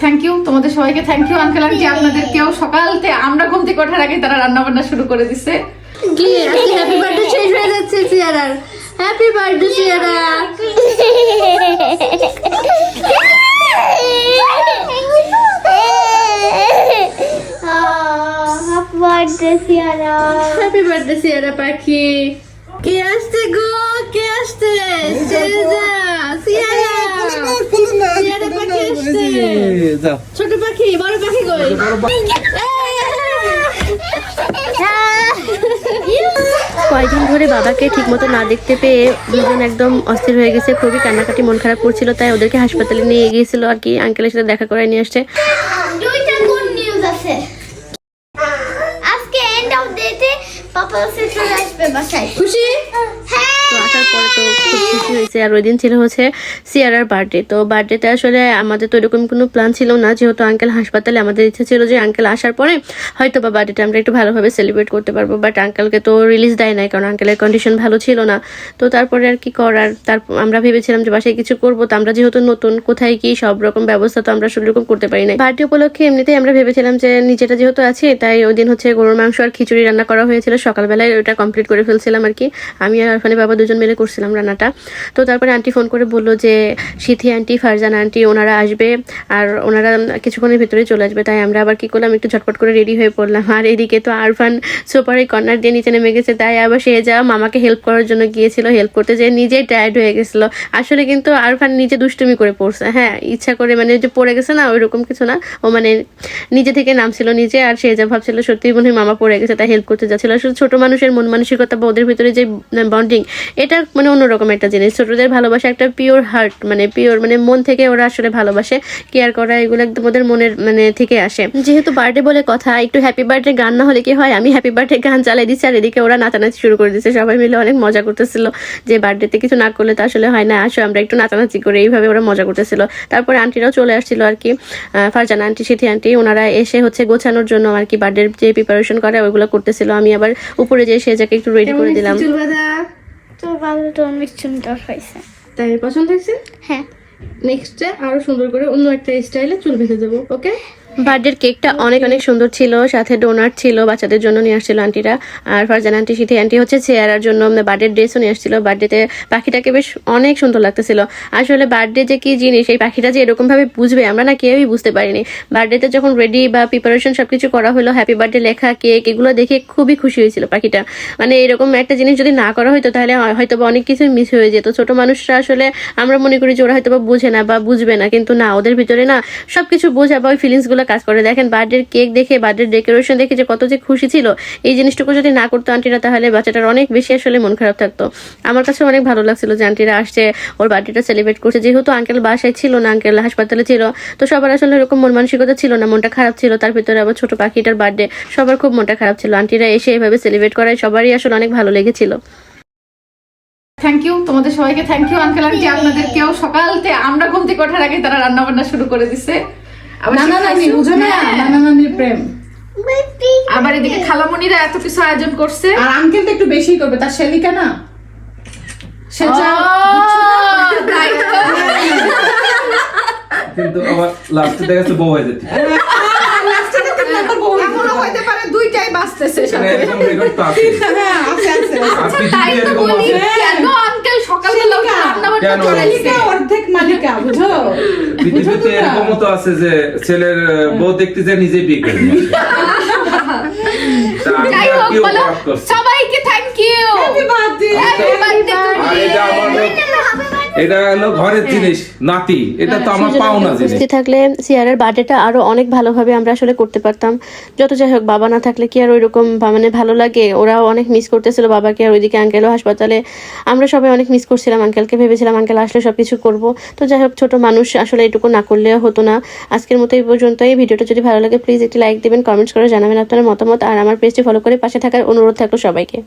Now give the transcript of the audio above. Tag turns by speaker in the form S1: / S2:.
S1: Thank you তোমাদের সবাইকে thank you uncle aunty আপনাদেরকেও। সকালতে আমরা ঘুম থেকে ওঠার আগে তারা রান্না বান্না শুরু করে দিছে।
S2: কি হ্যাপি বার্থডে শেষ হয়ে যাচ্ছে সিয়ারার happy birthday সিয়ারা। Happy birthday Siara. পাখি। কে আসছে গো? কে আসছে সেজা সিয়ারা সিয়ারা পাখি আসছে
S3: যাও।
S2: ছোট পাখি বড় পাখি কই? কয়েকদিন ধরে বাবাকে ঠিকমতো না দেখতে পেয়ে দুজন একদম অস্থির হয়ে গেছে খুবই কান্নাকাটি মন খারাপ করছিল তাই ওদেরকে হাসপাতালে নিয়ে গিয়েছিল আর কি আঙ্কেলের সাথে দেখা করে নিয়ে আসছে।
S4: দুইটা গুড নিউজ আছে। আজকে এন্ড অফ ডেতে পাপা সে চলে আসবে বাসায়।
S2: খুশি?
S4: হ্যাঁ
S2: তো আসার পরে তো খুব হয়েছে। আর ওই দিন ছিল হচ্ছে সিয়ারার বার্থডে তো বার্থডেতে আসলে আমাদের তো এরকম কোনো প্ল্যান ছিল না। যেহেতু আঙ্কেল হাসপাতালে আমাদের ইচ্ছে ছিল যে আঙ্কেল আসার পরে হয়তো বা বার্থডেটা আমরা একটু ভালোভাবে সেলিব্রেট করতে পারব। বাট আঙ্কেলকে তো রিলিজ দেয় নাই, কারণ আঙ্কেলের কন্ডিশন ভালো ছিল না। তো তারপরে আর কি করার? তারপর আমরা ভেবেছিলাম যে বাসায় কিছু করব। তো আমরা যেহেতু নতুন, কোথায় কি সব রকম ব্যবস্থা তো আমরা সেরকম করতে পারি না বার্থডে উপলক্ষে এমনিতেই আমরা ভেবেছিলাম যে নিজেটা যেহেতু আছে, তাই ওই দিন হচ্ছে গরুর মাংস আর খিচুড়ি রান্না করা হয়েছিল। সকালবেলায় ওটা কমপ্লিট করে ফেলছিলাম আর কি। আমি আর ওখানে বাবা দুজন মিলে করছিলাম রান্নাটা। তো তারপরে আন্টি ফোন করে বলল যে, সিথি আন্টি ফারজান আন্টি ওনারা আসবে আর ওনারা কিছুক্ষণের ভিতরে চলে আসবে। তাই আমরা আবার কি করলাম, একটু ঝটপট করে রেডি হয়ে পড়লাম। আর এদিকে তো আরফান সুপারে কর্নার দিয়ে নিচে নেমে গেছে, তাই আবার সে যা মামাকে হেল্প করার জন্য গিয়েছিল হেল্প করতে যে নিজেই টায়ার্ড হয়ে গেছিল। আসলে কিন্তু আরফান নিজে দুষ্টুমি করে পড়ছে। হ্যাঁ ইচ্ছা করে মানে যে পড়ে গেছে না, ওইরকম কিছু না। ও মানে নিজে থেকে নামছিল নিজে আর সে যা ভাবছিল সত্যি মনে হয় মামা পড়ে গেছে, তাই হেল্প করতে যাচ্ছিল। আসলে ছোট মানুষের মন মানসিকতা বা ওদের ভিতরে যে বন্ডিং এটা মানে অন্যরকম একটা জিনিস। ছোটদের ভালোবাসা একটা পিওর হার্ট মানে পিওর মানে মন থেকে ওরা আসলে ভালোবাসে। কেয়ার করা এগুলো একদম ওদের মনের মানে থেকে আসে। যেহেতু বার্থডে বলে কথা একটু হ্যাপি বার্থডে গান না হলে কি হয়? আমি হ্যাপি বার্থডে গান চালাই দিচ্ছি আর এদিকে ওরা নাচানাচি শুরু করে দিচ্ছে। সবাই মিলে অনেক মজা করতেছিল যে বার্থডেতে কিছু না করলে তো আসলে হয় না। আসো আমরা একটু নাচানাচি করে এইভাবে ওরা মজা করতেছিল। তারপরে আন্টিরাও চলে আসছিল আর কি। ফারজানা আন্টি সিথি আন্টি ওনারা এসে হচ্ছে গোছানোর জন্য আর কি বার্থডের যে প্রিপারেশন করে ওইগুলো করতেছিল। আমি আবার উপরে যে সেজাকে একটু রেডি করে দিলাম।
S4: তো ভালো তো অনেক সুন্দর হয়েছে।
S1: তাই পছন্দ হয়েছে?
S4: হ্যাঁ।
S1: নেক্সটে আরও সুন্দর করে অন্য একটা স্টাইলে চুল বেঁধে দেবো ওকে
S2: বার্থডের কেকটা অনেক অনেক সুন্দর ছিল, সাথে ডোনাট ছিল, বাচ্চাদের জন্য নিয়ে আসছিল আন্টিরা। আর ফারজান আন্টি, সিথি আন্টি হচ্ছে চেয়ারার জন্য বার্থডের ড্রেসও নিয়ে আসছিল। বার্থডেতে পাখিটাকে বেশ অনেক সুন্দর লাগতেছিল। আসলে বার্থডে যে কি জিনিস, এই পাখিটা যে এরকমভাবে বুঝবে, আমরা না কেউই বুঝতে পারিনি। বার্থডেতে যখন রেডি বা প্রিপারেশন সব কিছু করা হলো হ্যাপি বার্থডে লেখা কেক এগুলো দেখে খুবই খুশি হয়েছিল পাখিটা। মানে এরকম একটা জিনিস যদি না করা হতো তাহলে হয়তো বা অনেক কিছু মিস হয়ে যেত। ছোট মানুষরা আসলে আমরা মনে করি যে ওরা হয়তো বা বুঝে না বা বুঝবে না, কিন্তু না, ওদের ভিতরে না সব কিছু বোঝা বা ওই ফিলিংসগুলো কাজ করে। দেখেন বার্থডের কেক দেখে, বার্থডের ডেকোরেশন দেখে যে কত যে খুশি ছিল। এই জিনিসটুকু যদি না করতো আন্টিরা তাহলে বাচ্চাটার অনেক বেশি আসলে মন খারাপ থাকতো। আমার কাছে অনেক ভালো লাগছিল যে আন্টিরা আসছে, ওর বার্থডেটা সেলিব্রেট করছে। যেহেতু আঙ্কেল বাসায় ছিল না আঙ্কেল হাসপাতালে ছিল, তো সবার আসলে এরকম মন মানসিকতা ছিল না, মনটা খারাপ ছিল। তার ভিতরে আবার ছোট পাখিটার বার্থডে, সবার খুব মনটা খারাপ ছিল। আন্টিরা এসে এভাবে সেলিব্রেট করায়, সবারই আসলে অনেক ভালো লেগেছিল।
S1: থ্যাংক ইউ তোমাদের সবাইকে থ্যাংক ইউ আঙ্কেল আন্টি আপনাদেরকেও সকালতে আমরা ঘুম থেকে ওঠার আগে তারা রান্না বান্না শুরু করে দিছে। হ্যাঁ।
S5: প্রেম।
S1: আবার এদিকে খালামণিরা এত কিছু আয়োজন করছে।
S5: আর আঙ্কেল তো একটু বেশি করবে তার শেলিকা না? সে।
S3: কিন্তু আবার লাস্টে দেখা যাচ্ছে বউ হয়ে
S1: পারে দুইটাই বাঁচতেছে সাথে।
S5: হ্যাঁ আছে আছে।
S3: আর
S1: তাই তো বলি কেন আঙ্কেল সকালবেলা উঠে রান্না বান্না করে?
S5: অর্ধেক মালিকা বুঝো? বুঝো
S3: পৃথিবীতে এরকমও তো আছে যে ছেলের আহ, বউ দেখতে যায় নিজে বিয়ে করে
S1: যাই হোক বলো। সবাইকে thank you
S5: happy birthday
S1: happy birthday
S3: এটা হলো ঘরের জিনিস নাতি। এটা তো আমার পাওনা জিনিস।
S2: উপস্থিত থাকলে সিয়ারের বার্থডেটা আরও অনেক ভালোভাবে আমরা আসলে করতে পারতাম। যত যাই হোক বাবা না থাকলে কি আর ওইরকম মানে ভালো লাগে? ওরাও অনেক মিস করতেছিল বাবাকে আর ওইদিকে আঙ্কেলও হাসপাতালে। আমরা সবাই অনেক মিস করছিলাম আঙ্কেলকে ভেবেছিলাম আঙ্কেল আসলে সবকিছু করব। তো যাই হোক ছোট মানুষ আসলে এটুকু না করলেও হতো না। আজকের মতো এই পর্যন্তই। ভিডিওটা যদি ভালো লাগে প্লিজ একটি লাইক দিবেন কমেন্টস করে জানাবেন আপনার মতামত। আর আমার পেজটি ফলো করে পাশে থাকার অনুরোধ থাকল সবাইকে।